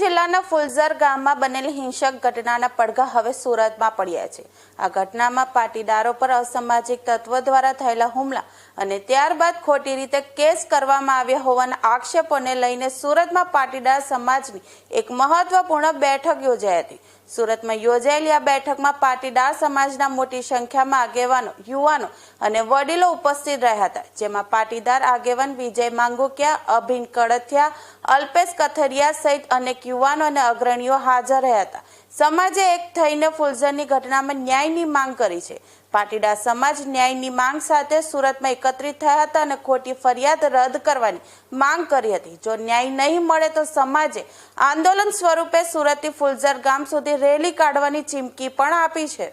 જિલ્લાના ફુલઝર ગામમાં બનેલી હિંસક ઘટનાના પડઘા હવે સુરતમાં પડ્યા છે. આ ઘટનામાં પાટીદારો પર અસામાજિક તત્વો દ્વારા થયેલા હુમલા અને ત્યારબાદ ખોટી રીતે કેસ કરવામાં આવ્યા હોવાના આક્ષેપોને લઈને સુરતમાં પાટીદાર સમાજની એક મહત્વપૂર્ણ બેઠક યોજાઈ હતી. સુરતમાં યોજાયેલી આ બેઠકમાં પાટીદાર સમાજના મોટી સંખ્યામાં આગેવાનો, યુવાનો અને વડીલો ઉપસ્થિત રહ્યા હતા, જેમાં પાટીદાર આગેવાન વિજય માંગુકિયા, અભિન કડથિયા, અલ્પેશ કથરિયા સહિત અનેક યુવાનો અને અગ્રણીઓ હાજર રહ્યા હતા. સમાજે એક થઈને ફુલઝરની ઘટનામાં ન્યાયની માંગ કરી છે. પાટીદાર સમાજ ન્યાયની માંગ સાથે સુરતમાં એકત્રિત થયા હતા અને ખોટી ફરિયાદ રદ કરવાની માંગ કરી હતી. જો ન્યાય નહીં મળે તો સમાજે આંદોલન સ્વરૂપે સુરતથી ફુલઝર ગામ સુધી રેલી કાઢવાની ચીમકી પણ આપી છે.